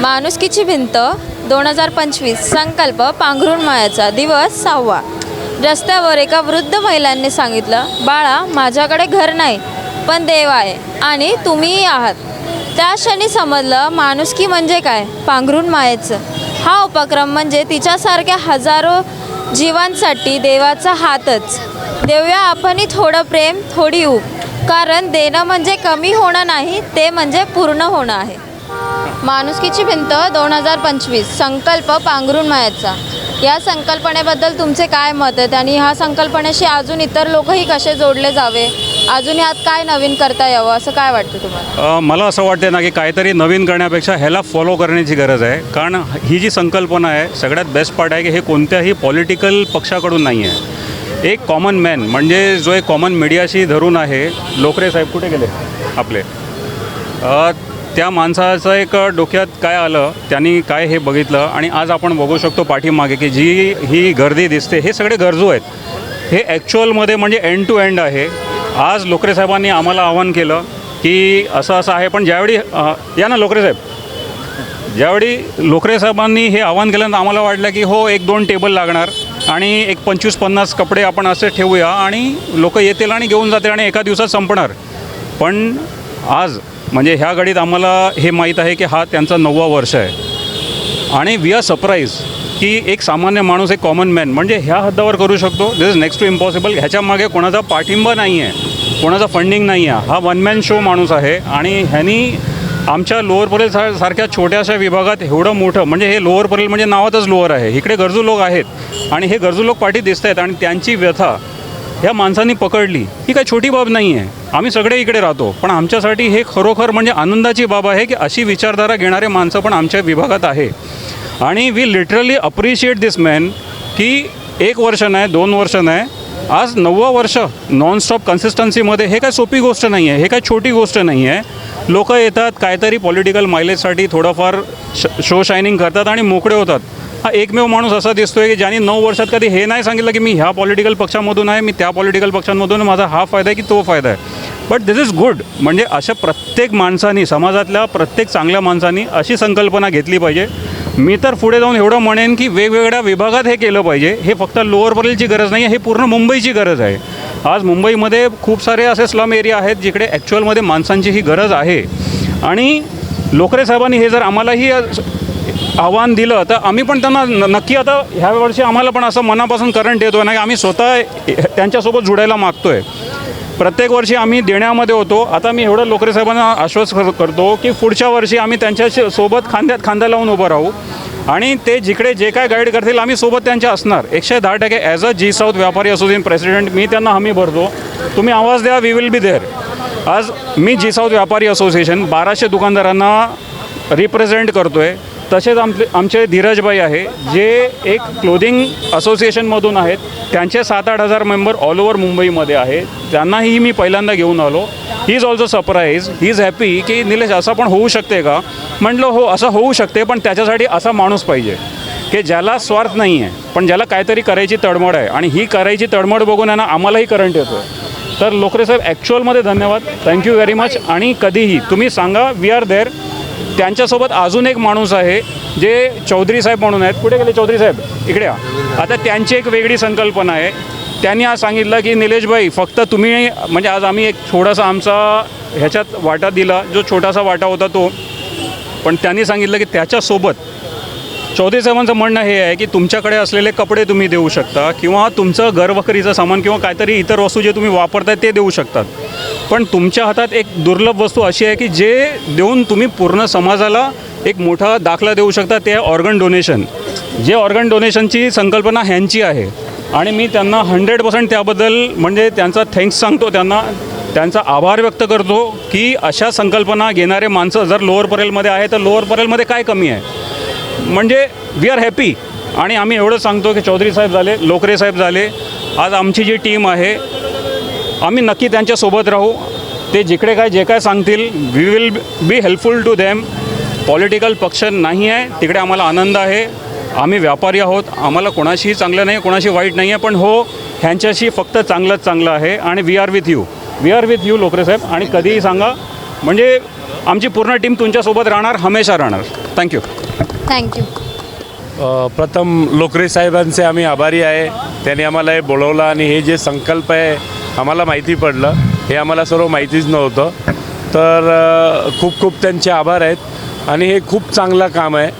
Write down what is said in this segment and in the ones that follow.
माणुसकीची भिंत दोन हजार पंचवीस संकल्प पांघरुण मायाचा दिवस सहावा. रस्त्यावर एका वृद्ध महिलांनी सांगितलं बाळा माझ्याकडे घर नाही पण देव आहे आणि तुम्हीही आहात. त्या क्षणी समजलं माणुसकी म्हणजे काय? पांघरुण मायेचं हा उपक्रम म्हणजे तिच्यासारख्या हजारो जीवांसाठी देवाचा हातच. देऊया आपणही थोडं प्रेम थोडी ऊब. कारण देणं म्हणजे कमी होणं नाही ते म्हणजे पूर्ण होणं आहे. माणुसकीची भिंत दोन हजार पंचवीस. संकल्प पांघरून मायाचा. या संकल्पनेबद्दल तुमचे काय मत आहेत? आणि ह्या संकल्पनेशी अजून इतर लोकही कसे जोडले जावे? अजून यात काय नवीन करता यावं? असं काय वाटतं तुम्हाला? मला असं वाटते ना की काहीतरी नवीन करण्यापेक्षा ह्याला फॉलो करण्याची गरज आहे. कारण ही जी संकल्पना आहे सगळ्यात बेस्ट पार्ट आहे की हे कोणत्याही पॉलिटिकल पक्षाकडून नाही आहे. एक कॉमन मॅन म्हणजे जो एक कॉमन मीडियाशी धरून आहे लोकरे साहेब कुठे गेले? आपले. त्या माणसाचं एक डोक्यात काय आलं त्यांनी काय हे बघितलं आणि आज आपण बघू शकतो पाठीमागे की जी ही गर्दी दिसते हे सगळे गरजू आहेत. हे ॲक्च्युअलमध्ये म्हणजे एंड टू एंड आहे. आज लोकरे साहेबांनी आम्हाला आवाहन केलं की असं असं आहे पण ज्यावेळी या ना लोकरे साहेब. ज्यावेळी लोकरे साहेबांनी हे आवाहन केल्यानंतर आम्हाला वाटलं की हो एक दोन टेबल लागणार आणि एक पंचवीस पन्नास कपडे आपण असे ठेवूया आणि लोक येतील आणि घेऊन जातील आणि एका दिवसात संपणार. पण आज म्हणजे ह्या गाडीत आम्हाला हे माहीत आहे की हा त्यांचा नववा वर्ष आहे. आणि वी आर सरप्राईज की एक सामान्य माणूस एक कॉमन मॅन म्हणजे ह्या हद्दावर करू शकतो. This is next to impossible ह्याच्यामागे कोणाचा पाठिंबा नाही आहे कोणाचा फंडिंग नाही आहे हा वन मॅन शो माणूस आहे आणि ह्यानी आमच्या लोअर परेल सा सारख्या छोट्याशा विभागात एवढं मोठं म्हणजे हे लोअर परेल म्हणजे नावातच लोअर आहे. इकडे गरजू लोक आहेत आणि हे गरजू लोक पाठी दिसत आहेत आणि त्यांची व्यथा ह्या माणसांनी पकडली. ही काही छोटी बाब नाही आहे आम्ही सगळे इकडे राहतो. पण आमच्यासाठी हे खरोखर म्हणजे आनंदाची बाब आहे की अशी विचारधारा घेणारे माणसं पण आमच्या विभागात आहे. आणि we literally appreciate this man की एक वर्ष नाही दोन वर्ष नाही आज नववं वर्ष नॉनस्टॉप कन्सिस्टन्सीमध्ये हे काय सोपी गोष्ट नाही आहे हे काय छोटी गोष्ट नाही आहे लोकं येतात काहीतरी पॉलिटिकल मायलेजसाठी थोडंफार श शो शायनिंग करतात आणि मोकळे होतात. हा एकमेव माणूस असा दिसतोय की ज्यांनी नऊ वर्षात कधी हे नाही सांगितलं की मी ह्या पॉलिटिकल पक्षामधून आहे मी त्या पॉलिटिकल पक्षांमधून माझा हा फायदा आहे की तो फायदा आहे. बट दिस इज गुड म्हणजे अशा प्रत्येक माणसानी समाजातल्या प्रत्येक चांगल्या माणसांनी अशी संकल्पना घेतली पाहिजे. मी तर पुढे जाऊन एवढं म्हणेन की वेगवेगळ्या विभागात हे केलं पाहिजे. हे फक्त लोअर बरेलची गरज नाही आहे हे पूर्ण मुंबईची गरज आहे. आज मुंबईमध्ये खूप सारे असे स्लम एरिया आहेत जिकडे ॲक्च्युअलमध्ये माणसांची ही गरज आहे. आणि लोकरे साहेबांनी हे जर आम्हालाही आव्हान दिलं तर आम्ही पण त्यांना न- नक्की आता ह्या वर्षी आम्हाला पण असं मनापासून करंट येतो ना की आम्ही स्वतः त्यांच्यासोबत जुडायला मागतो आहे प्रत्येक वर्षी आम्ही देण्यामध्ये होतो. आता मी एवढं लोकरे साहेबांना आश्वस्त करतो की पुढच्या वर्षी आम्ही त्यांच्यासोबत खांद्यात खांदा लावून उभं राहू. आणि ते जिकडे जे काय गाईड करतील आम्ही सोबत त्यांच्या असणार. एकशे दहा टक्के ॲज अ जी साऊथ व्यापारी असोसिएशन प्रेसिडेंट मी त्यांना हमी भरतो. तुम्ही आवाज द्या वी विल बी देअर आज मी जी साऊथ व्यापारी असोसिएशन बाराशे दुकानदारांना रिप्रेझेंट करतो आहे तसेच आमचे आमचे धीरजबाई आहे जे एक क्लोदिंग असोसिएशनमधून आहेत. त्यांचे सात आठ हजार मेंबर ऑल ओव्हर मुंबईमध्ये आहे त्यांनाही मी पहिल्यांदा घेऊन आलो. He is also surprise he is happy की निलेश असं पण होऊ शकते का? म्हटलं हो असं होऊ शकते पण त्याच्यासाठी असा माणूस पाहिजे की ज्याला स्वार्थ नाही आहे पण ज्याला काहीतरी करायची तडमड आहे. आणि ही करायची तडमड बघून आहे ना आम्हालाही करंट येतो आहे तर लोकरे साहेब ॲक्च्युअलमध्ये धन्यवाद. थँक्यू व्हेरी मच आणि कधीही तुम्ही सांगा वी आर देअर त्यांच्यासोबत अजून एक माणूस आहे जे चौधरी साहेब म्हणून आहेत. कुठे गेले चौधरी साहेब? इकडे आता त्यांची एक वेगळी संकल्पना आहे. त्यांनी आज सांगितलं की निलेशभाई फक्त तुम्ही म्हणजे आज आम्ही एक थोडासा आमचा ह्याच्यात वाटा दिला जो छोटासा वाटा होता तो. पण त्यांनी सांगितलं की त्याच्यासोबत चौधरी साहेबांचं म्हणणं हे आहे की तुमच्याकडे असलेले कपडे तुम्ही देऊ शकता किंवा तुमचं घरवखरीचं सामान किंवा काहीतरी इतर वस्तू जे तुम्ही वापरताय ते देऊ शकतात. पण तुमच्या हातात एक दुर्लभ वस्तू अशी आहे की जे देऊन तुम्ही पूर्ण समाजाला एक मोठा दाखला देऊ शकता ते आहे ऑर्गन डोनेशन जे ऑर्गन डोनेशनची संकल्पना ह्यांची आहे आणि मी त्यांना हंड्रेड पर्सेंट त्याबद्दल म्हणजे त्यांचा थँक्स सांगतो त्यांना त्यांचा आभार व्यक्त करतो की अशा संकल्पना घेणारे माणसं जर लोअर परेलमध्ये आहे तर लोअर परेलमध्ये काय कमी आहे? म्हणजे वी आर हॅपी आणि आम्ही एवढं सांगतो की चौधरी साहेब झाले लोकरे साहेब झाले आज आमची जी टीम आहे आम्ही नक्की त्यांच्यासोबत राहू. ते जिकडे काय जे काय सांगतील we will be helpful to them political पक्ष नाही आहे तिकडे आम्हाला आनंद आहे. आम्ही व्यापारी आहोत आम्हाला कोणाशीही चांगलं नाही कोणाशी वाईट नाही आहे पण हो ह्यांच्याशी फक्त चांगलंच चांगलं आहे आणि we are with you we are with you Lokare साहेब. आणि कधीही सांगा म्हणजे आमची पूर्ण टीम तुमच्यासोबत राहणार हमेशा राहणार. थँक्यू थँक्यू प्रथम लोकरे साहेबांचे आम्ही आभारी आहे. त्यांनी आम्हाला हे बोलवलं आणि हे जे संकल्प आहे आम्हाला माहिती पडलं. हे आम्हाला सर्व माहितीच नव्हतं. तर खूप खूप त्यांचे आभार आहेत. आणि हे खूप चांगलं काम आहे.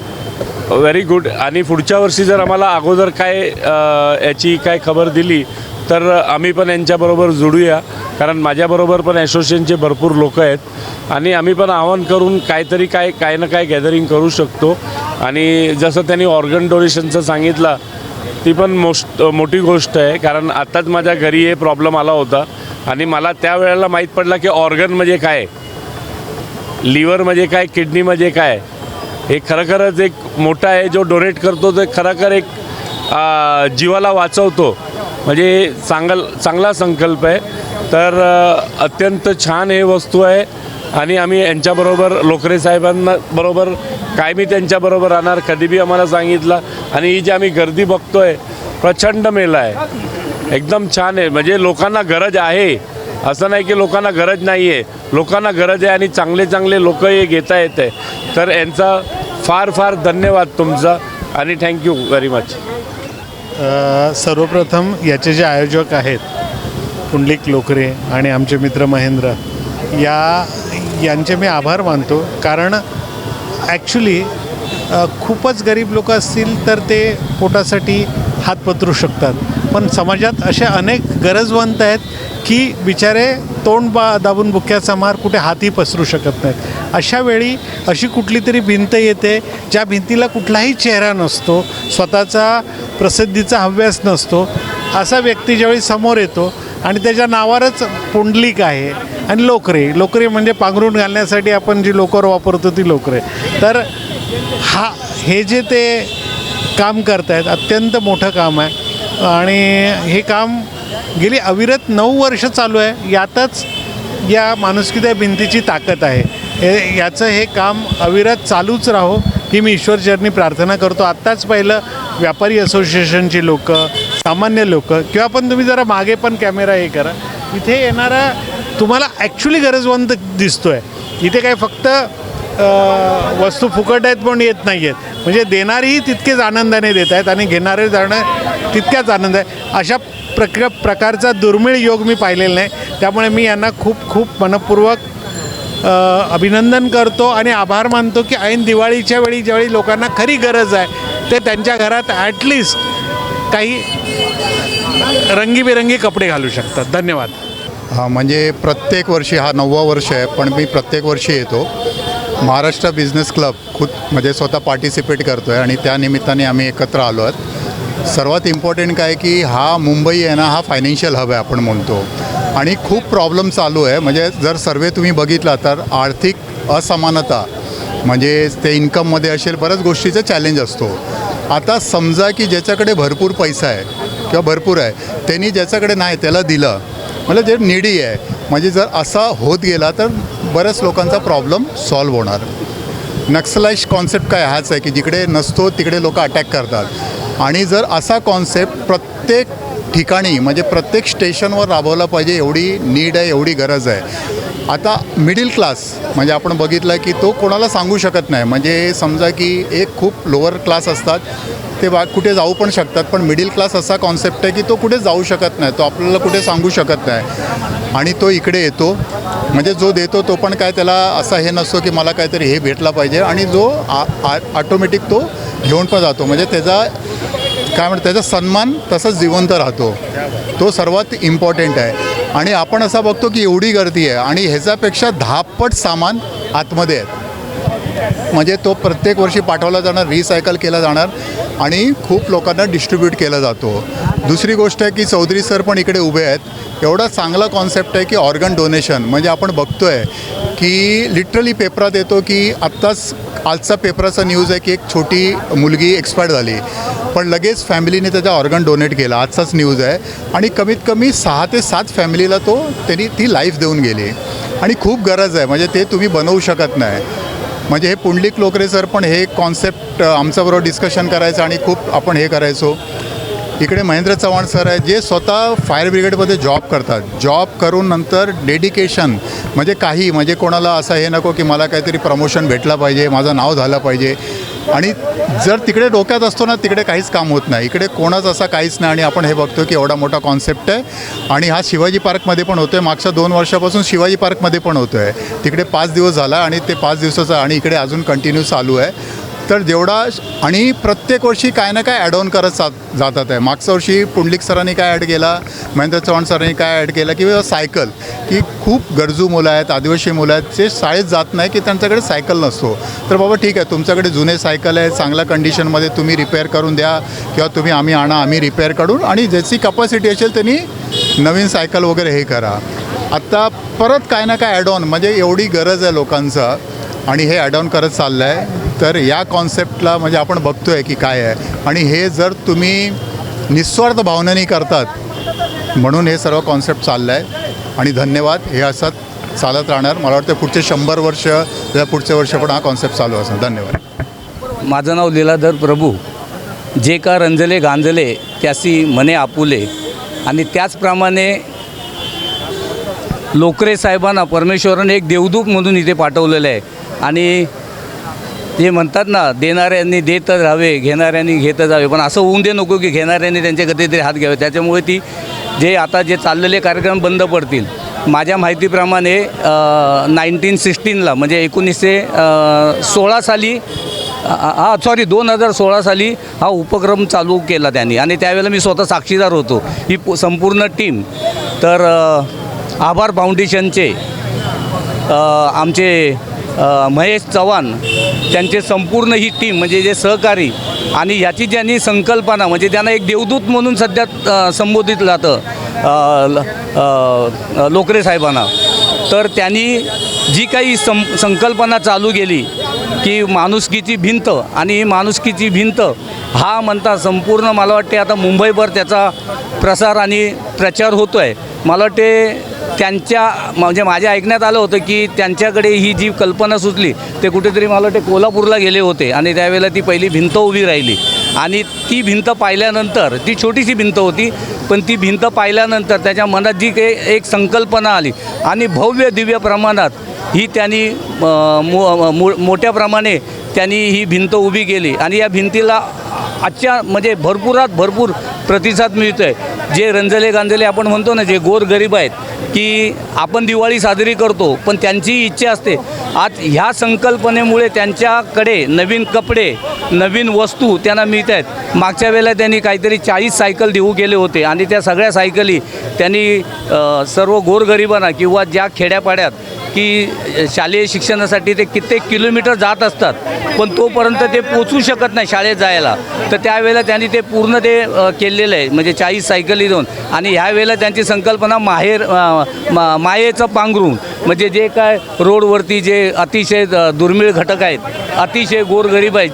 व्हेरी गुड आणि पुढच्या वर्षी जर आम्हाला अगोदर काय याची काय खबर दिली तर आम्ही पण यांच्याबरोबर जुडूया. कारण माझ्याबरोबर पण ॲसोसिएशनचे भरपूर लोक आहेत. आणि आम्ही पण आवाहन करून काहीतरी काय काय ना काय गॅदरिंग करू शकतो. आणि जसं त्यांनी ऑर्गन डोनेशनचं सांगितलं ती पण मोस्ट मोठी गोष्ट आहे कारण आत्ताच माझ्या घरी हे प्रॉब्लेम आला होता आणि मला त्यावेळेला माहीत पडलं की ऑर्गन म्हणजे काय? लिव्हर म्हणजे काय? किडनी म्हणजे काय? हे खरंखरच एक मोठा आहे जो डोनेट करतो ते खरोखर एक आ, जीवाला वाचवतो. म्हणजे चांगल चांगला संकल्प आहे. तर अत्यंत छान हे वस्तू आहे आणि आम्ही यांच्याबरोबर लोकरे साहेबांना बरोबर काय मी त्यांच्याबरोबर राहणार? कधी बी आम्हाला सांगितलं. आणि ही जी आम्ही गर्दी बघतोय प्रचंड मेला आहे. एकदम छान आहे. म्हणजे लोकांना गरज आहे. असं नाही की लोकांना गरज नाही आहे लोकांना गरज आहे आणि चांगले चांगले लोक हे घेता येत आहे तर यांचा फार फार धन्यवाद तुमचा आणि थँक्यू व्हेरी मच सर्वप्रथम याचे जे आयोजक आहेत पुंडलिक लोकरे आणि आमचे मित्र महेंद्र या यांचे मी आभार मानतो. कारण ॲक्च्युली खूपच गरीब लोक असतील तर ते पोटासाठी हात पसरू शकतात. पण समाजात असे अनेक गरजवंत आहेत की बिचारे तोंड बा दाबून बुक्याचा मार कुठे हातही पसरू शकत नाहीत. अशा वेळी अशी कुठली तरी भिंत येते ज्या भिंतीला कुठलाही चेहरा नसतो स्वतःचा प्रसिद्धीचा हव्यास नसतो असा व्यक्ती ज्यावेळी समोर येतो आणि त्याच्या नावावरच पुंडलिक आहे आणि लोकरे. लोकरे म्हणजे पांघरून घालण्यासाठी आपण जी लोकर वापरतो ती लोकरे. तर हा हे जे ते काम करतायत अत्यंत मोठं काम आहे. आणि हे काम गेली अविरत नऊ वर्ष चालू आहे. यातच या माणुसकी भिंतीची ताकद आहे. हे याचं हे काम अविरत चालूच राहो ही मी ईश्वरचरणी प्रार्थना करतो. आत्ताच पहिलं व्यापारी असोसिएशनची लोकं सामान्य लोकं किंवा पण तुम्ही जरा मागे पण कॅमेरा हे करा. इथे येणारा तुम्हाला ॲक्च्युली गरजवंत दिसतो आहे इथे काय फक्त वस्तू फुकट आहेत पण येत नाही आहेत. म्हणजे देणारेही तितकेच आनंदाने देत आहेत आणि घेणारे जाणं तितक्याच आनंद आहे. अशा प्रक्र प्रकारचा दुर्मिळ योग मी पाहिलेला नाही. त्यामुळे मी यांना खूप खूप मनपूर्वक अभिनंदन करतो आणि आभार मानतो की ऐन दिवाळीच्या वेळी ज्यावेळी लोकांना खरी गरज आहे ते त्यांच्या घरात ॲटलिस्ट काही रंगीबेरंगी कपडे घालू शकतात. धन्यवाद. हां म्हणजे प्रत्येक वर्षी हा नववा वर्ष आहे पण मी प्रत्येक वर्षी येतो. महाराष्ट्र बिझनेस क्लब खुद म्हणजे स्वतः पार्टिसिपेट करतो आहे आणि त्यानिमित्ताने आम्ही एकत्र आलो आहोत. सर्वात इम्पॉर्टंट काय की हा मुंबई आहे ना हा फायनान्शियल हब आहे आपण म्हणतो. आणि खूप प्रॉब्लेम चालू आहे म्हणजे जर सर्वे तुम्ही बघितला तर आर्थिक असमानता म्हणजे ते इन्कममध्ये असेल बऱ्याच गोष्टीचा चॅलेंज असतो. आता समजा की ज्याच्याकडे भरपूर पैसा आहे किंवा भरपूर आहे त्यांनी ज्याच्याकडे नाही त्याला दिलं. म्हणजे जे निडी आहे. म्हणजे जर असा होत गेला तर बऱ्याच लोकांचा प्रॉब्लेम सॉल्व्ह होणार. नक्सलाइज कॉन्सेप्ट काय हाच आहे की जिकडे नसतो तिकडे लोक अटॅक करतात. आणि जर असा कॉन्सेप्ट प्रत्येक ठिकाणी म्हणजे प्रत्येक स्टेशनवर राबवला पाहिजे एवढी नीड आहे एवढी गरज आहे. आता मिडिल क्लास म्हणजे आपण बघितलं की तो कोणाला सांगू शकत नाही. म्हणजे समजा की एक खूप लोअर क्लास असतात ते बा कुठे जाऊ पण शकतात पण मिडिल क्लास असा कॉन्सेप्ट आहे की तो कुठे जाऊ शकत नाही तो आपल्याला कुठे सांगू शकत नाही. आणि तो इकडे येतो म्हणजे जो देतो तो पण काय त्याला असा हे नसतो की मला काहीतरी हे भेटला पाहिजे आणि जो ऑटोमॅटिक तो घेऊन पण जातो. म्हणजे त्याचा काय म्हणतात त्याचा सन्मान तसंच जिवंत राहतो. तो सर्वात इम्पॉर्टंट आहे. आणि आपण असा बघतो की एवढी गर्दी आहे आणि ह्याच्यापेक्षा दहापट सामान आतमध्ये आहेत म्हणजे तो प्रत्येक वर्षी पाठवला जाणार रिसायकल केला जाणार आणि खूप लोकांना डिस्ट्रीब्यूट केला जातो. दुसरी गोष्ट आहे की चौधरी सर पण इकडे उभे आहेत. एवढा चांगला कॉन्सेप्ट आहे की ऑर्गन डोनेशन म्हणजे आपण बघतो आहे की लिटरली पेपरात येतो की आत्ताच आजचा पेपराचा न्यूज आहे की एक छोटी मुलगी एक्सपायर झाली. पण लगेच फॅमिलीने त्याचा ऑर्गन डोनेट केला. आजचाच न्यूज आहे. आणि कमीत कमी सहा ते सात फॅमिलीला तो त्यांनी ती लाईफ देऊन गेली. आणि खूप गरज आहे. म्हणजे ते तुम्ही बनवू शकत नाही. म्हणजे हे पुंडलिक लोकरे सर पण हे कॉन्सेप्ट आमच्याबरोबर डिस्कशन करायचं आणि खूप आपण हे करायचो. इकडे महेंद्र चव्हाण सर आहे जे स्वतः फायर ब्रिगेडमध्ये जॉब करतात. जॉब करून नंतर डेडिकेशन म्हणजे काही म्हणजे कोणाला असं हे नको की मला काहीतरी प्रमोशन भेटला पाहिजे माझं नाव झालं पाहिजे. आणि जर तिकडे डोक्यात असतो ना तिकडे काहीच काम होत नाही. इकडे कोणाच असा काहीच नाही आणि आपण हे बघतो की एवढा मोठा कॉन्सेप्ट आहे. आणि हा शिवाजी पार्कमध्ये पण होतो आहे मागच्या दोन वर्षापासून शिवाजी पार्कमध्ये पण होतो आहे तिकडे पाच दिवस झाला आणि ते पाच दिवसाचा आणि इकडे अजून कंटिन्यू चालू आहे. तर जेवढा आणि प्रत्येक वर्षी काय ना काय ॲड ऑन करत जात जातात आहे. मागच्या वर्षी पुंडलिक सरांनी काय ॲड केला महेंद्र चव्हाण सरांनी काय ॲड केलं किंवा सायकल की खूप गरजू मुलं आहेत आदिवासी मुलं आहेत जे शाळेत जात नाही की त्यांच्याकडे सायकल नसतो. तर बाबा ठीक आहे तुमच्याकडे जुने सायकल आहे चांगल्या कंडिशनमध्ये तुम्ही रिपेअर करून द्या किंवा तुम्ही आम्ही आणा आम्ही रिपेअर करून आणि ज्याची कपॅसिटी असेल त्यांनी नवीन सायकल वगैरे हे करा. आत्ता परत काय ना काय ॲड ऑन म्हणजे एवढी गरज आहे लोकांचं आणि हे ॲड ऑन करत चाललं आहे तर या कॉन्सेप्टला म्हणजे आपण बघतो आहे की काय आहे. आणि हे जर तुम्ही निस्वार्थ भावनेने करतात म्हणून हे सर्व कॉन्सेप्ट चाललं आहे आणि धन्यवाद हे असं चालत राहणार. मला वाटतं पुढचे शंभर वर्ष या पुढचे वर्ष पण हा कॉन्सेप्ट चालू असणार धन्यवाद. माझं नाव लीलाधर प्रभू. जे का रंजले गांजले त्यासी मने आपुले. आणि त्याचप्रमाणे लोकरे साहेबांना परमेश्वराने एक देवदूत म्हणून इथे पाठवलेलं आहे. आणि ते म्हणतात ना देणाऱ्यांनी देतच राहावे घेणाऱ्यांनी घेतच राहावे. पण असं होऊन दे नको की घेणाऱ्यांनी त्यांच्या कधीतरी हात घ्यावे. त्याच्यामुळे ती जे आता जे चाललेले कार्यक्रम बंद पडतील. माझ्या माहितीप्रमाणे नाईन्टीन सिक्स्टीनला म्हणजे एकोणीसशे सोळा साली हा सॉरी दोन हजार सोळा साली हा उपक्रम चालू केला त्यांनी. आणि त्यावेळेला मी स्वतः साक्षीदार होतो. ही संपूर्ण टीम. तर आभार फाउंडेशनचे आमचे महेश चव्हाण त्यांचे संपूर्ण ही टीम म्हणजे जे सहकारी आणि ह्याची ज्यांनी संकल्पना म्हणजे त्यांना एक देवदूत म्हणून सध्या संबोधित जातं ल- लोकरे साहेबांना. तर त्यांनी जी काही सं संकल्पना चालू केली की माणुसकीची भिंत आणि माणुसकीची भिंत हा म्हणता संपूर्ण मला वाटते आता मुंबईभर त्याचा प्रसार आणि प्रचार होतो आहे मला वाटते त्यांच्या म्हणजे माझ्या ऐकण्यात आलं होतं की त्यांच्याकडे ही जी कल्पना सुचली ते कुठेतरी मला वाटते कोल्हापूरला गेले होते आणि त्यावेळेला ती पहिली भिंत उभी राहिली. आणि ती भिंत पाहिल्यानंतर ती छोटीशी भिंत होती पण ती भिंत पाहिल्यानंतर त्याच्या मनात जी काही एक संकल्पना आली आणि भव्य दिव्य प्रमाणात ही त्यांनी मो मो मोठ्या प्रमाणे त्यांनी ही भिंत उभी केली. आणि या भिंतीला आजच्या म्हणजे भरपुरात भरपूर प्रतिसाद मिळतो आहे जे रंजले गांजले आपण म्हणतो ना जे गोर गरीब आहेत की आपण दिवाळी साजरी करतो पण त्यांची इच्छा असते. आज ह्या संकल्पनेमुळे त्यांच्याकडे नवीन कपडे नवीन वस्तू त्यांना मिळत आहेत. मागच्या वेळेला त्यांनी काहीतरी चाळीस सायकल देऊ गेले होते आणि त्या सगळ्या सायकली त्यांनी सर्व गोरगरिबांना किंवा ज्या खेड्यापाड्यात की शालेय शिक्षणासाठी ते कित्येक किलोमीटर जात असतात पण तोपर्यंत ते पोचू शकत नाही शाळेत जायला. तर त्यावेळेला त्यांनी ते पूर्ण ते केलेलं आहे म्हणजे चाळीस सायकली देऊन. आणि ह्यावेळेला त्यांची संकल्पना माहेर मा मायेचं पांघरून. म्हणजे जे काय रोडवरती जे अतिशय दुर्मिळ घटक आहेत अतिशय गोरगरीब आहेत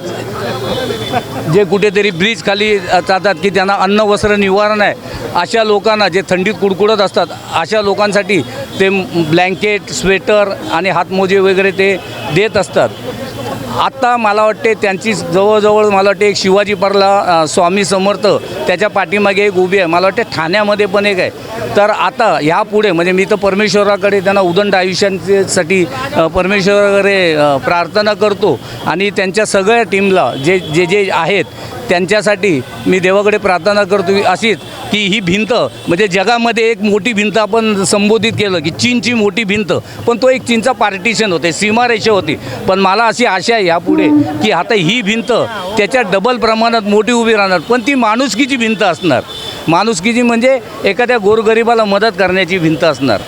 जे कुठेतरी ब्रिज खाली जातात की त्यांना अन्न वस्त्र निवारण आहे अशा लोकांना जे थंडीत कुडकुडत असतात अशा लोकांसाठी ते ब्लँकेट स्वेटर आणि हातमोजे वगैरे ते देत असतात. आत्ता मला वाटते त्यांची जवळजवळ मला वाटते एक शिवाजी पार्ला स्वामी समर्थ त्याच्या पाठीमागे एक उभी आहे. मला वाटते ठाण्यामध्ये पण एक आहे. तर आता ह्यापुढे म्हणजे मी तर परमेश्वराकडे त्यांना उदंड आयुष्यांसाठी परमेश्वराकडे प्रार्थना करतो आणि त्यांच्या सगळ्या टीमला जे जे जे आहेत त्यांच्यासाठी मी देवाकडे प्रार्थना करतो. अशीच की ही भिंत म्हणजे जगामध्ये एक मोठी भिंत आपण संबोधित केलं की चीनची मोठी भिंत पण तो एक चीनचा पार्टिशन होते सीमारेषा होती. पण मला अशी आशा आहे यापुढे की आता ही भिंत त्याच्या डबल प्रमाणात मोठी उभी राहणार पण ती माणुसकीची भिंत असणार. माणुसकीची म्हणजे एखाद्या गोरगरिबाला मदत करण्याची भिंत असणार.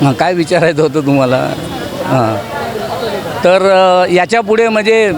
हां काय विचारायचं होतं तुम्हाला? हां. तर याच्यापुढे म्हणजे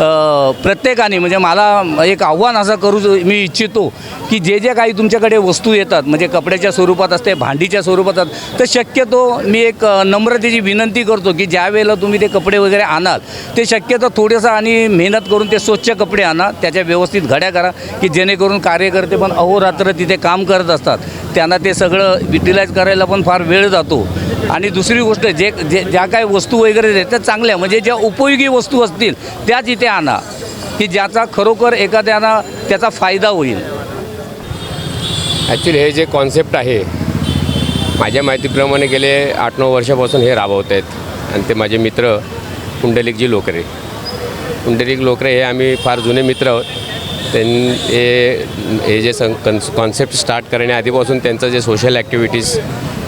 प्रत्येकाने म्हणजे मला एक आव्हान असं करू मी इच्छितो की जे जे काही तुमच्याकडे वस्तू येतात म्हणजे कपड्याच्या स्वरूपात असते भांडीच्या स्वरूपात असतात तर शक्यतो मी एक नम्रतेची विनंती करतो की ज्या वेळेला तुम्ही ते कपडे वगैरे आणाल ते शक्यतो थोडंसं आणि मेहनत करून ते स्वच्छ कपडे आणा त्याच्या व्यवस्थित घड्या करा की जेणेकरून कार्यकर्ते पण अहोरात्र तिथे काम करत असतात. त्यांना ते सगळं युटिलाइज करायला पण फार वेळ जातो. आणि दुसरी गोष्ट जे जे ज्या काही वस्तू वगैरे देतात त्या चांगल्या म्हणजे ज्या उपयोगी वस्तू असतील त्याच इथे आणा की ज्याचा खरोखर एखाद्याला त्याचा फायदा होईल. ॲक्च्युली हे जे कॉन्सेप्ट आहे माझ्या माहितीप्रमाणे गेले आठ नऊ वर्षापासून हे राबवत आहेत. आणि ते माझे मित्र पुंडलिकजी लोकरे. पुंडलिक लोकरे हे आम्ही फार जुने मित्र आहोत. त्यां हे हे जे सं कन्स कॉन्सेप्ट स्टार्ट करण्याआधीपासून त्यांचं जे सोशल ॲक्टिव्हिटीज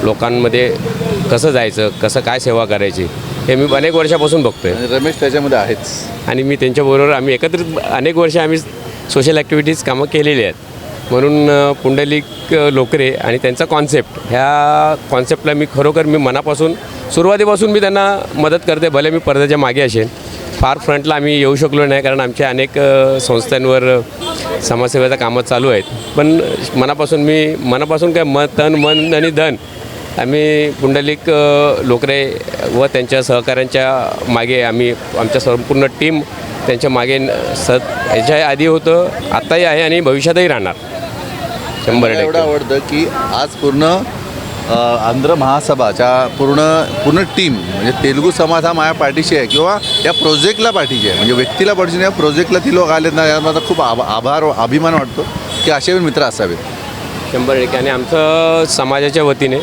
लोकांमध्ये कसं जायचं कसं काय सेवा करायची हे मी अनेक वर्षापासून बघतो आहे आणि रमेश त्याच्यामध्ये आहेच. आणि मी त्यांच्याबरोबर आम्ही एकत्रित अनेक वर्ष आम्ही सोशल ॲक्टिव्हिटीज कामं केलेली आहेत. म्हणून पुंडलिक लोकरे आणि त्यांचा कॉन्सेप्ट ह्या कॉन्सेप्टला मी खरोखर मी मनापासून सुरुवातीपासून मी त्यांना मदत करते भले मी पडद्याच्या मागे असेल. फार फ्रंटला आम्ही येऊ शकलो नाही कारण आमच्या अनेक संस्थांवर समाजसेवेचं कामं चालू आहेत. पण मनापासून मी मनापासून काय म तन मन आणि धन आम्ही पुंडलिक लोकरे व त्यांच्या सहकाऱ्यांच्या मागे आम्ही आमच्या संपूर्ण टीम त्यांच्या मागे स याच्या आधी होतं आत्ताही आहे आणि भविष्यातही राहणार. शंभर एवढं आवडतं की आज पूर्ण आंध्र महासभाच्या पूर्ण पूर्ण टीम म्हणजे तेलुगू समाज हा माझ्या पाठीशी आहे किंवा या प्रोजेक्टला पाठीशी आहे. म्हणजे व्यक्तीला पाठीशी नाही या प्रोजेक्टला ती लोक आलेत ना यात माझा खूप आभा आभार अभिमान वाटतो की असे मित्र असावेत. शंभर टक्के. आणि आमचं समाजाच्या वतीने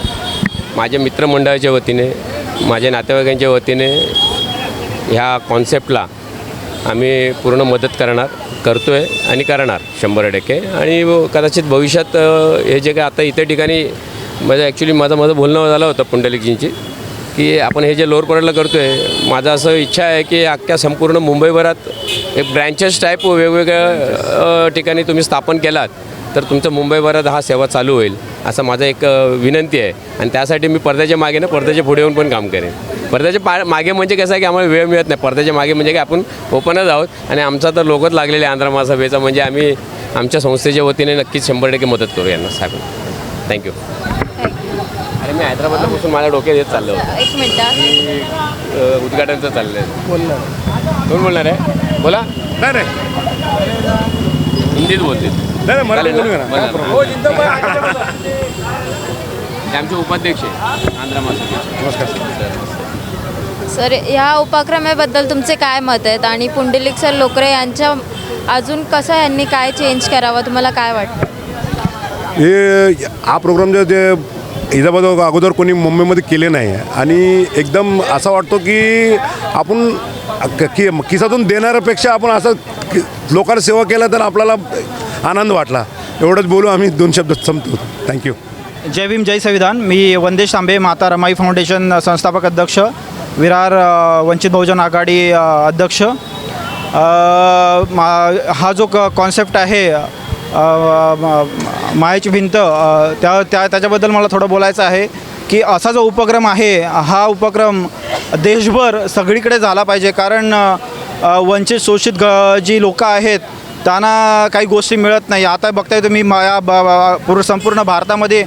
माझ्या मित्रमंडळाच्या वतीने माझ्या नातेवाईकांच्या वतीने ह्या कॉन्सेप्टला आम्ही पूर्ण मदत करणार करतो आहे आणि करणार शंभर टक्के. आणि व- कदाचित भविष्यात हे जे काय आता इतर ठिकाणी माझं ॲक्च्युली माझं माझं बोलणं झालं होतं पुंडलिकजींची की आपण हे जे लोअर परेडला करतो आहे माझं असं इच्छा आहे की अख्ख्या संपूर्ण मुंबईभरात एक ब्रँचेस टाईप वेगवेगळ्या ठिकाणी तुम्ही स्थापन केलात तर तुमचं मुंबईभरात हा सेवा चालू होईल असं माझा एक विनंती आहे. आणि त्यासाठी मी पडद्याच्या मागे ना पडद्याच्या पुढे येऊन पण काम करेन. पडद्याच्या पा मागे म्हणजे कसं आहे की आम्हाला वेळ मिळत नाही. पडद्याच्या मागे म्हणजे की आपण ओपनच आहोत आणि आमचा तर लोकच लागलेले आहे आंध्र महासभेचा म्हणजे आम्ही आमच्या संस्थेच्या वतीने नक्कीच शंभर टक्के मदत करू यांना साहेब. थँक्यू आणि मी हैदराबादला बसून माझ्या डोक्यात येत चाललं होतं. एक मिनटं की अ, उद्घाटनचं चाललं आहे. कोण बोलणार आहे? बोला. नाही नाही. हिंदीत बोलतील. नाही चालेल ना? बोला ना. हे आमचे उपाध्यक्ष आहे आंध्र महासभेचे सर ह्या उपक्रमाबद्दल तुमचे काय मत आहेत? आणि पुंडलिक सर लोकरे यांच्या अजून कसं यांनी काय चेंज करावं? तुम्हाला काय वाटतं? हे हा प्रोग्राम जे जे हैदराबाद अगोदर कोणी मुंबईमध्ये केले नाही. आणि एकदम असा वाटतो की आपण कि किसातून देणाऱ्यापेक्षा आपण असं लोकांना सेवा केला तर आपल्याला आनंद वाटला. एवढंच बोलू आम्ही दोन शब्द संपतो. थँक्यू जय भीम जय संविधान. मी वंदेश तांबे माता रमाई फाउंडेशन संस्थापक अध्यक्ष. विरार वंचित बहुजन आघाडी अध्यक्ष. मा- हा जो कॉन्सेप्ट आहे मायाची भिंत त्या त्या त्याच्याबद्दल मला थोडं बोलायचं आहे की असा जो उपक्रम आहे हा उपक्रम देशभर सगळीकडे झाला पाहिजे. कारण वंचित शोषित ग जी लोकं आहेत त्यांना काही गोष्टी मिळत नाही. आता बघताय तुम्ही मा- या पूर संपूर्ण भारतामध्ये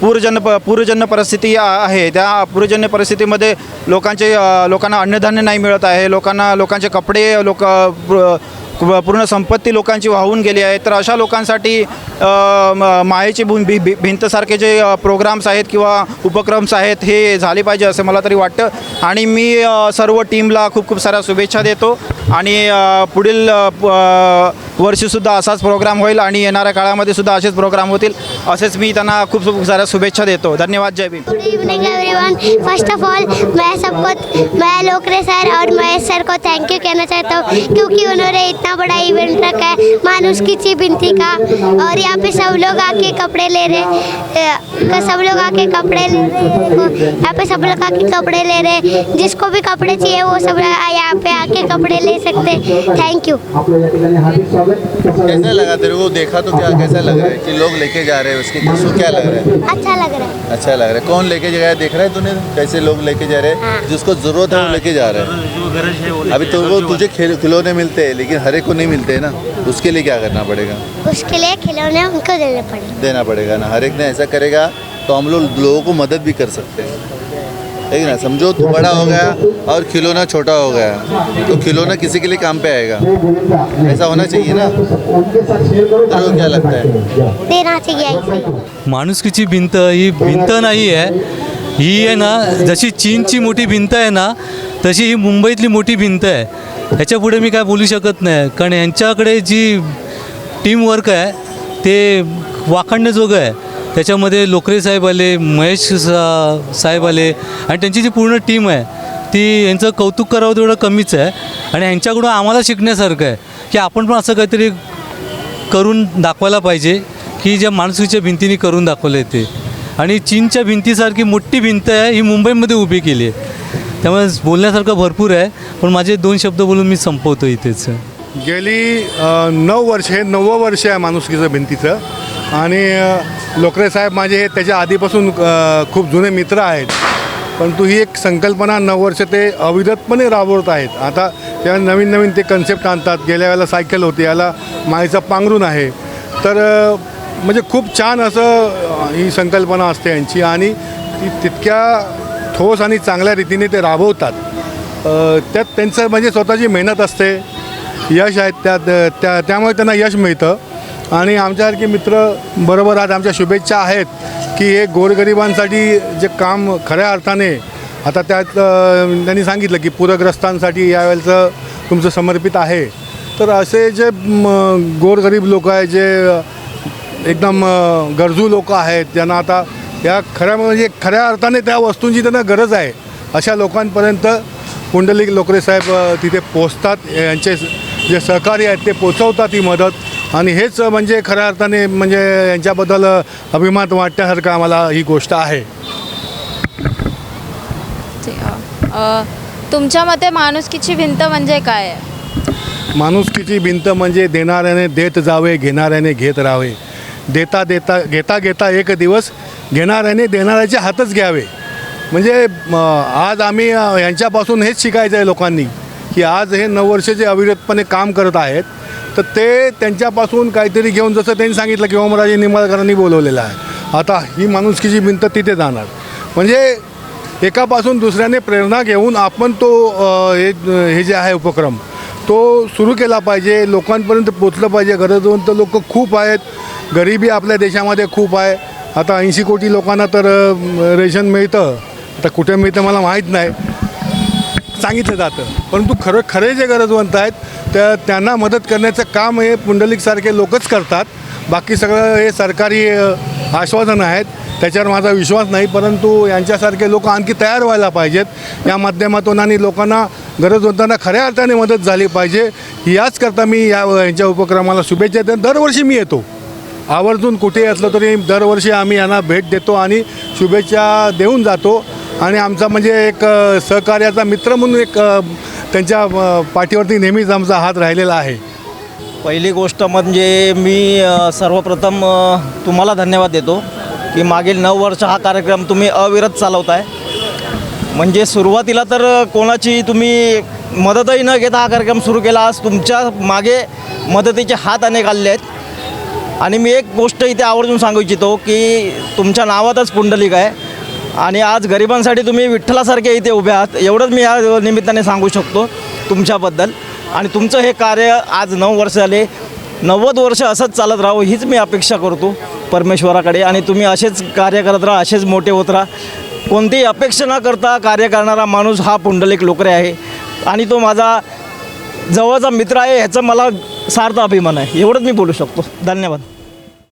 पूरजन्य प पूरजन्य परिस्थिती आहे. त्या पूरजन्य परिस्थितीमध्ये लोकांचे लोकांना अन्नधान्य नाही मिळत आहे. लोकांना लोकांचे कपडे लोक पूर्ण संपत्ती लोकांची वाहून गेली आहे. तर अशा लोकांसाठी म- मायेची भून भी भी- भिंतसारखे जे प्रोग्राम्स आहेत किंवा उपक्रम्स आहेत हे झाले पाहिजे असं मला तरी वाटतं. आणि मी सर्व टीमला खूप खूप साऱ्या शुभेच्छा देतो. आणि पुढील प- वर्षीसुद्धा असाच प्रोग्राम होईल आणि येणाऱ्या काळामध्ये सुद्धा असेच प्रोग्राम होतील. असेच मी त्यांना खूप खूप साऱ्या शुभेच्छा देतो. धन्यवाद. जय Bhim. Good evening everyone first of all मैं सबको मैं लोकरे सर और महेश सर को थैंक यू कहना चाहता हूँ क्योंकि उन्होंने इतना बड़ा इवेंट रखा है। मानुष की ची बिनती का और यहाँ पे सब लोग आके कपड़े ले रहे अ, सब लोग आके कपड़े ले रहे यहाँ पे सब लोग आके कपड़े ले रहे हैं। जिसको भी कपड़े चाहिए वो सब यहाँ पे आके कपड़े ले सकते थैंक यू कैसा लगा तेरे को? देखा तो क्या कैसा लग रहा है कि लोग लेके जा रहे हैं उसके? क्या लग रहा है? अच्छा लग रहा है। अच्छा लग रहा है। कौन लेके जा रहा है? देख रहा है तूने? कैसे लोग लेके जा रहे हैं? जिसको ज़रूरत है वो लेके जा रहे हैं। अभी तो वो तुझे खिलौने मिलते हैं लेकिन हर एक को नहीं मिलते हैं ना? उसके लिए क्या करना पड़ेगा? उसके लिए खिलौने उनको देने पड़ेंगे। देना पड़ेगा ना। हर एक ने ऐसा करेगा तो हम लोग लोगों को मदद भी कर सकते हैं। है ना? समझो तू बड़ा हो गया और खिलौना छोटा हो गया तो खिलौना किसी के लिए काम पे आएगा। ऐसा होना चाहिए ना? तेरे को क्या लगता है? देना चाहिए माणुसकीची भिंत ही भिंत नाही आहे. ही आहे ना जशी चीनची मोठी भिंत आहे ना तशी ही मुंबईतली मोठी भिंत आहे. ह्याच्या पुढे मी काय बोलू शकत नाही. कारण यांच्याकडे जी टीमवर्क आहे ते वाखाणण्याजोगं आहे. त्याच्यामध्ये लोकरे साहेब आले महेश सा साहेब आले आणि त्यांची जी पूर्ण टीम आहे ती यांचं कौतुक करावं तेवढं कमीच आहे. आणि ह्यांच्याकडून आम्हाला शिकण्यासारखं आहे की आपण पण असं काहीतरी करून दाखवायला पाहिजे की ज्या माणुसकीच्या भिंतीने करून दाखवलं आहे ते. आणि चीनच्या भिंतीसारखी मोठी भिंत आहे ही मुंबईमध्ये उभी केली आहे. त्यामुळे बोलण्यासारखं भरपूर आहे पण माझे दोन शब्द बोलून मी संपवतो इथेच. गेली नऊ वर्ष हे नववं वर्ष आहे माणुसकीचं भिंतीचं. आणि लोकरे साहेब माझे हे त्याच्या आधीपासून खूप जुने मित्र आहेत. परंतु ही एक संकल्पना नऊ वर्ष ते अविरतपणे राबवत आहेत. आता त्या नवीन नवीन ते कन्सेप्ट आणतात. गेल्या वेळेला सायकल होती. याला माईचा पांघरून आहे. तर म्हणजे खूप छान असं ही संकल्पना असते यांची. आणि ती तितक्या ठोस आणि चांगल्या रीतीने ते राबवतात. त्यात त्यांचं म्हणजे स्वतःची मेहनत असते. यश आहेत त्यात त्या त्यामुळे त्यांना यश मिळतं. आणि आमच्यासारखे मित्र बरोबर आज आमच्या शुभेच्छा आहेत की हे गोरगरिबांसाठी जे काम खऱ्या अर्थाने आता त्यात त्यांनी सांगितलं की पूरग्रस्तांसाठी यावेळेचं तुमचं समर्पित आहे. तर असे जे गोरगरीब लोक आहेत जे एकदम गरजू लोक आहेत ज्यांना आता या खऱ्या म्हणजे खऱ्या अर्थाने त्या वस्तूंची त्यांना गरज आहे अशा लोकांपर्यंत पुंडलिक लोकरे साहेब तिथे पोचतात यांचे जे सहकारी आहेत ते पोचवतात ही मदत. आणि हेच म्हणजे खऱ्या अर्थाने म्हणजे यांच्याबद्दल अभिमान वाटण्यासारखं आम्हाला ही गोष्ट आहे. तुमच्या मते माणुसकीची भिंत म्हणजे काय? आहे माणुसकीची भिंत म्हणजे देणाऱ्याने देत जावे घेणाऱ्याने घेत राहावे. देता देता घेता घेता एक दिवस घेणाऱ्याने देणाऱ्याचे हातच घ्यावे. म्हणजे आज आम्ही यांच्यापासून हेच शिकायचं आहे लोकांनी. की आज हे नऊ वर्ष जे अविरतपणे काम करत आहेत तर ते त्यांच्यापासून काहीतरी घेऊन जसं त्यांनी सांगितलं की ओमराजे निंबाळकरांनी बोलवलेलं आहे. आता ही माणुसकीची भिंत तिथे जाणार. म्हणजे एकापासून दुसऱ्याने प्रेरणा घेऊन आपण तो हे हे जे आहे उपक्रम तो सुरू केला पाहिजे. लोकांपर्यंत पोचलं पाहिजे. गरजवंत लोक खूप आहेत. गरिबी आपल्या देशामध्ये खूप आहे. आता ऐंशी कोटी लोकांना तर रेशन मिळतं. आता कुठे मिळतं मला माहीत नाही. सांगितलं जातं. परंतु खरं खरे जे गरजवंत आहेत त्या त्यांना मदत करण्याचं काम हे पुंडलिकसारखे लोकच करतात. बाकी सगळं हे सरकारी आश्वासनं आहेत. त्याच्यावर माझा विश्वास नाही परंतु यांच्यासारखे लोक आणखी तयार व्हायला पाहिजेत. या माध्यमातून आणि लोकांना गरजवंतांना खऱ्या अर्थाने मदत झाली पाहिजे. याचकरता मी या यांच्या उपक्रमाला शुभेच्छा देतो. दरवर्षी मी येतो. आवर्जून कुठेही असलं तरी दरवर्षी आम्ही यांना भेट देतो आणि शुभेच्छा देऊन जातो. आणि आमचा म्हणजे एक सहकार्याचा मित्र म्हणून एक त्यांच्या पाठीवरती नेहमीच आमचा हात राहिलेला आहे. पहिली गोष्ट म्हणजे मी सर्वप्रथम तुम्हाला धन्यवाद देतो की मागील नऊ वर्ष हा कार्यक्रम तुम्ही अविरत चालवताय. म्हणजे सुरुवातीला तर कोणाची तुम्ही मदतही न घेता हा कार्यक्रम सुरू केला आज तुमच्या मागे मदतीचे हात अनेक आलेले आहेत. आणि मी एक गोष्ट इथे आवर्जून सांगू इच्छितो की तुमच्या नावातच पुंडलिक आहे. आणि आज गरिबांसाठी तुम्ही विठ्ठलासारखे इथे उभे आहात. एवढंच मी या निमित्ताने सांगू शकतो तुमच्याबद्दल. आणि तुमचं हे कार्य आज नऊ वर्ष झाले. नव्वद वर्ष असंच चालत राहो हीच मी अपेक्षा करतो परमेश्वराकडे. आणि तुम्ही असेच कार्य करत राहा असेच मोठे होत राहा. कोणतीही अपेक्षा न करता कार्य करणारा माणूस हा पुंडलिक लोकरे आहे. आणि तो माझा जवळचा मित्र आहे ह्याचा मला सार्थ अभिमान आहे. एवढंच मी बोलू शकतो. धन्यवाद.